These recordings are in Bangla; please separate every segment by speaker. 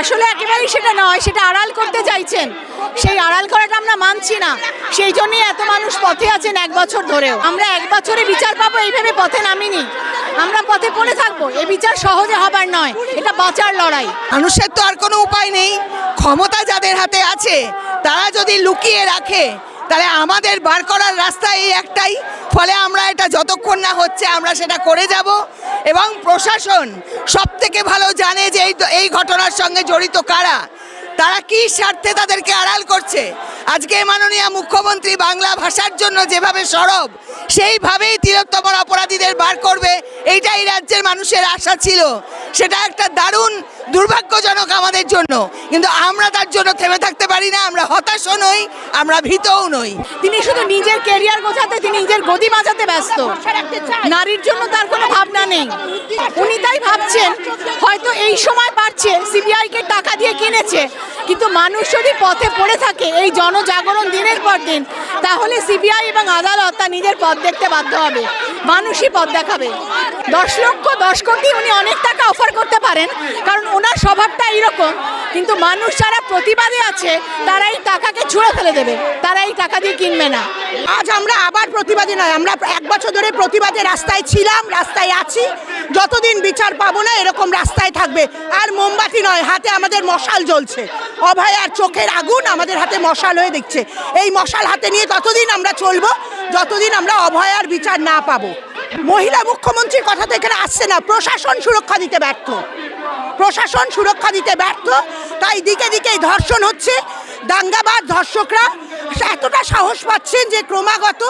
Speaker 1: আসলে একেবারেই সেটা নয়, সেটা আড়াল করতে চাইছেন। সেই আড়াল করাটা আমরা মানছি না। সেই জন্যই এত মানুষ পথে আছেন এক বছর ধরেও। আমরা এক বছরে বিচার পাবো এইভাবে পথে নামিনি। আমরা পথে পড়ে থাকব। এই বিচার সহজে হবার নয়। এটা বাঁচার লড়াই।
Speaker 2: মানুষের তো আর কোনো উপায় নেই। ক্ষমতা যাদের হাতে আছে, তারা যদি লুকিয়ে রাখে, তাহলে আমাদের বার করার রাস্তা এই একটাই। ফলে আমরা এটা যতক্ষণ না হচ্ছে, আমরা সেটা করে যাব। এবং প্রশাসন সব থেকে ভালো জানে যে এই এই ঘটনার সঙ্গে জড়িত কারা। তারা কি স্বার্থে তাদেরকে আড়াল করছে? আজকে মাননীয় মুখ্যমন্ত্রী বাংলা ভাষার জন্য যেভাবে সরব সেইভাবেই তিলোত্তমর অপরাধীদের বার করবে। এইটাই রাজ্যের মানুষের আশা ছিল। সেটা একটা দারুণ দুর্ভাগ্যজনক আমাদের জন্য। কিন্তু আমরা তার জন্য থেমে থাকতে পারি না, আমরা হতাশও নই, আমরা ভীতও নই।
Speaker 1: তিনি শুধু নিজের কেরিয়ার গোছাতে, তিনি নিজের গদি বাঁচাতে ব্যস্ত। নারীর জন্য তার কোনো ভাবনা নেই। উনি তাই ভাবছেন, হয়তো এই সময় পারছে সিবিআইকে টাকা দিয়ে কিনেছে। কিন্তু মানুষ যদি পথে পড়ে থাকে এই জনজাগরণ দিনের পর দিন, তাহলে সিবিআই এবং আদালত তা নিজের পথ দেখতে বাধ্য হবে। মানুষই পথ দেখাবে। দশ লক্ষ দশ কোটি উনি অনেক টাকা অফার করতে পারেন, কারণ ওনার স্বভাবটা এইরকম। কিন্তু মানুষ যারা প্রতিবাদে আছে তারা এই টাকাকে ছুঁড়ে ফেলে দেবে। তারা এই টাকা দিয়ে কিনবে না।
Speaker 3: আজ আমরা আবার প্রতিবাদী নয়, আমরা এক বছর ধরে প্রতিবাদে রাস্তায় ছিলাম, রাস্তায় আছি। যতদিন বিচার পাবো না, এরকম রাস্তায় থাকবে। আর মোমবাতি নয়, হাতে আমাদের মশাল জ্বলছে। অভয় আর চোখের আগুন আমাদের হাতে মশাল হয়ে দেখছে। এই মশাল হাতে নিয়ে ততদিন আমরা চলবো, যতদিন আমরা অভয় আর বিচার না পাবো। মহিলা মুখ্যমন্ত্রীর কথা তো এখানে আসছে না। প্রশাসন সুরক্ষা দিতে ব্যর্থ। প্রশাসন সুরক্ষা দিতে ব্যর্থ। তাই দিকে দিকে ধর্ষণ হচ্ছে। দাঙ্গাবাদ ধর্ষকরা এতটা সাহস পাচ্ছেন যে ক্রমাগত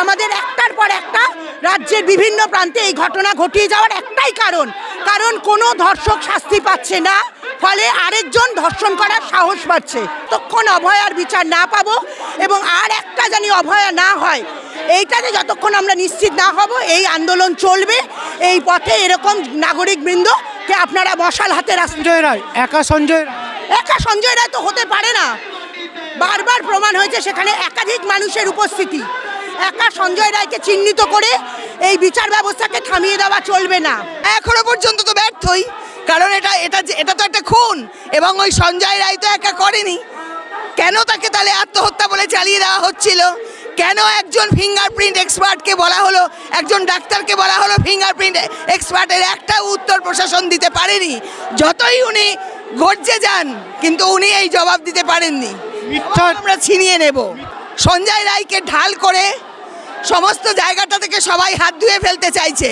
Speaker 3: আমাদের একটার পর একটা রাজ্যের বিভিন্ন প্রান্তে এই ঘটনা ঘটিয়ে যাওয়ার একটাই কারণ। কারণ কোনো ধর্ষক শাস্তি পাচ্ছে না ফলে আরেকজন ধর্ষণ করার সাহস পাচ্ছে তখন অভয়ার বিচার না পাবো এবং আর একটা জানি অভয়া না হয় এইটাতে যতক্ষণ আমরা নিশ্চিত না হব এই আন্দোলন চলবে। এই পথে এরকম নাগরিক বৃন্দকে আপনারা মশাল হাতে
Speaker 4: সঞ্জয় রায় একা সঞ্জয়
Speaker 3: একা সঞ্জয় রায় তো হতে পারে না। বারবার প্রমাণ হয়েছে সেখানে একাধিক মানুষের উপস্থিতি। একা সঞ্জয় রায়কে চিহ্নিত করে এই বিচার ব্যবস্থাকে থামিয়ে দেওয়া চলবে না।
Speaker 2: এখনও পর্যন্ত তো ব্যর্থই কারণ এটা এটা যে- এটা তো একটা খুন এবং ওই সঞ্জয় রায় তো একা করেনি। কেন তাকে তাহলে আত্মহত্যা বলে চালিয়ে দেওয়া হচ্ছিল? কেন একজন ফিঙ্গারপ্রিন্ট এক্সপার্টকে বলা হলো একজন ডাক্তারকে বলা হলো ফিঙ্গারপ্রিন্ট এক্সপার্টের একটা উত্তর প্রশাসন দিতে পারেনি? যতই উনি গর্জে যান কিন্তু উনি এই জবাব দিতে পারেননি। আমরা ছিনিয়ে নেব। সঞ্জয় রায়কে ঢাল করে সমস্ত জায়গাটা থেকে সবাই হাত ধুয়ে ফেলতে চাইছে।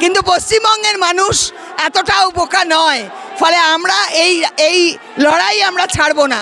Speaker 2: কিন্তু পশ্চিমবঙ্গের মানুষ এতটাও বোকা নয়। ফলে আমরা এই এই লড়াই আমরা ছাড়বো না।